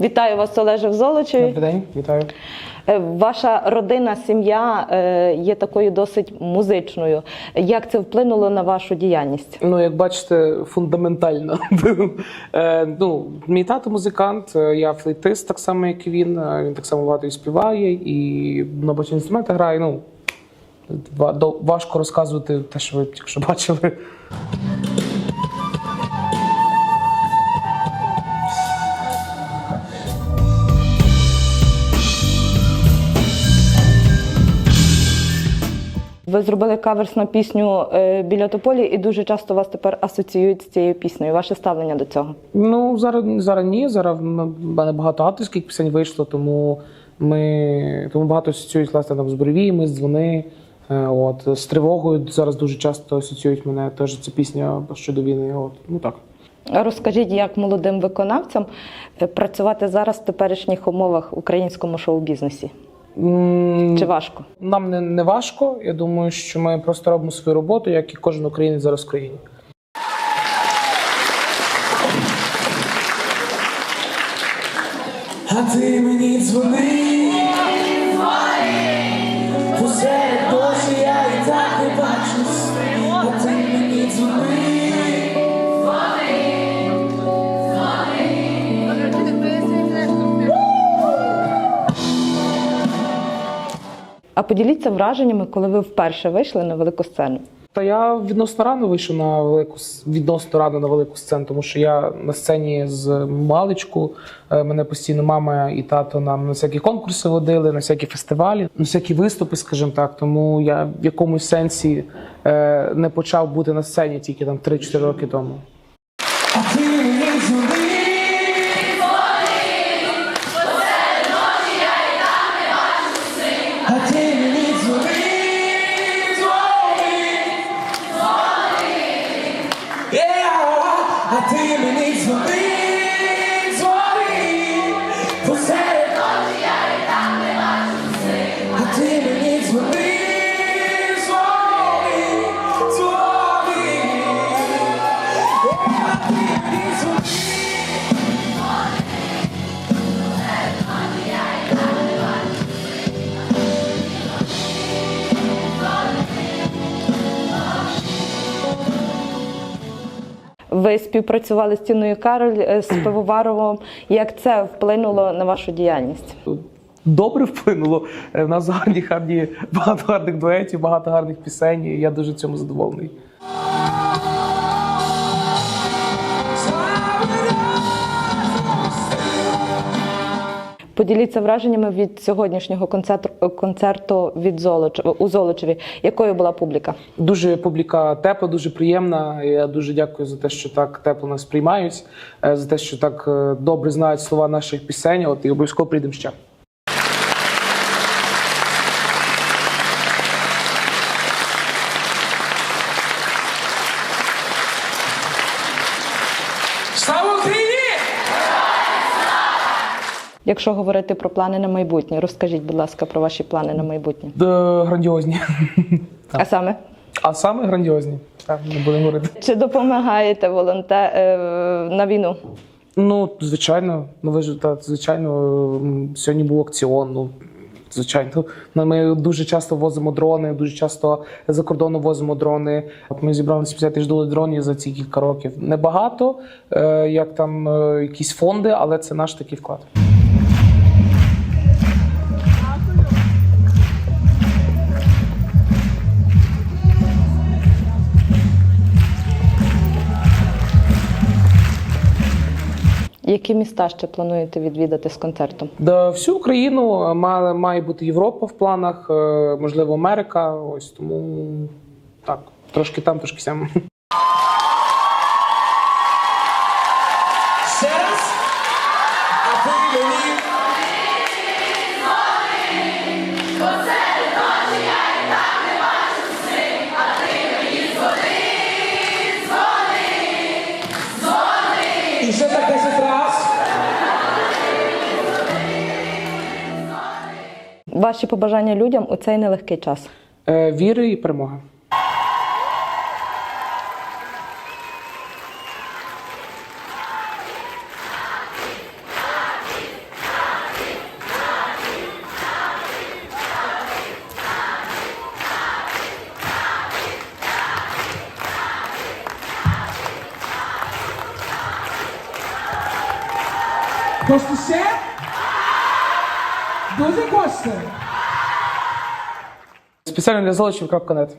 Вітаю вас, Олеже в Золочеві. Добрий день, вітаю. Е, Ваша родина, сім'я е, є такою досить музичною. Як це вплинуло на вашу діяльність? Ну, як бачите, фундаментально. Е, ну, мій тато музикант, я флейтист, так само, як і він. Він так само багато і співає, і на багатьох інструментах грає. Ну, важко розказувати те, що ви тільки що бачили. Ви зробили каверс на пісню е, біля тополі, і дуже часто вас тепер асоціюють з цією піснею. Ваше ставлення до цього? Ну, зараз, зараз ні. Зараз в мене багато авторських пісень вийшло, тому ми тому багато асоціюють власне там з буревіями, з дзвони. Е, От з тривогою зараз дуже часто асоціюють мене. Теж ця пісня щодо війни. От ну так. Розкажіть, як молодим виконавцям е, працювати зараз в теперішніх умовах в українському шоу-бізнесі? Чи важко? Нам не, не важко. Я думаю, що ми просто робимо свою роботу, як і кожен українець зараз в країні. А ти мені дзвони, А поділіться враженнями, коли ви вперше вийшли на велику сцену. Та я відносно рано вийшов на велику відносно рано на велику сцену, тому що я на сцені з маличку. е, Мене постійно мама і тато нам на всякі конкурси водили, на всякі фестивалі, на всякі виступи, скажімо так. Тому я в якомусь сенсі е, не почав бути на сцені тільки там 3-4 роки тому. Ви співпрацювали з Тіною Кароль е, з Пивоваровим. Як це вплинуло на вашу діяльність? Добре вплинуло. У В нас гарні, гарні, багато гарних дуетів, багато гарних пісень. Я дуже цьому задоволений. Поділіться враженнями від сьогоднішнього концерту, концерту від Золоч... у Золочеві. Якою була публіка? Дуже публіка тепла, дуже приємна. Я дуже дякую за те, що так тепло нас приймають, е, за те, що так е, добре знають слова наших пісень. От і обов'язково прийдемо ще. Слава Україні! Якщо говорити про плани на майбутнє, розкажіть, будь ласка, про ваші плани на майбутнє. Е, Грандіозні. А саме, А саме грандіозні. Так, не будемо говорити. чи допомагаєте волонтер е, на війну? Ну, звичайно, ну ви ж так, звичайно, м, сьогодні був акціон. Ну, звичайно. Ну, Ми дуже часто возимо дрони, дуже часто за кордону возимо дрони. От Ми зібрали 70 тисяч доларів дронів за ці кілька років. Небагато, е, як там е, якісь фонди, але це наш такий вклад. Які міста ще плануєте відвідати з концертом? Да, всю Україну має, має бути Європа в планах, е, можливо, Америка. Ось тому так, трошки там, трошки сям. ваші побажання людям у цей нелегкий час? Е, Віри і перемоги. Posso ser? Дуже хочете? Спеціально для золочів.нет.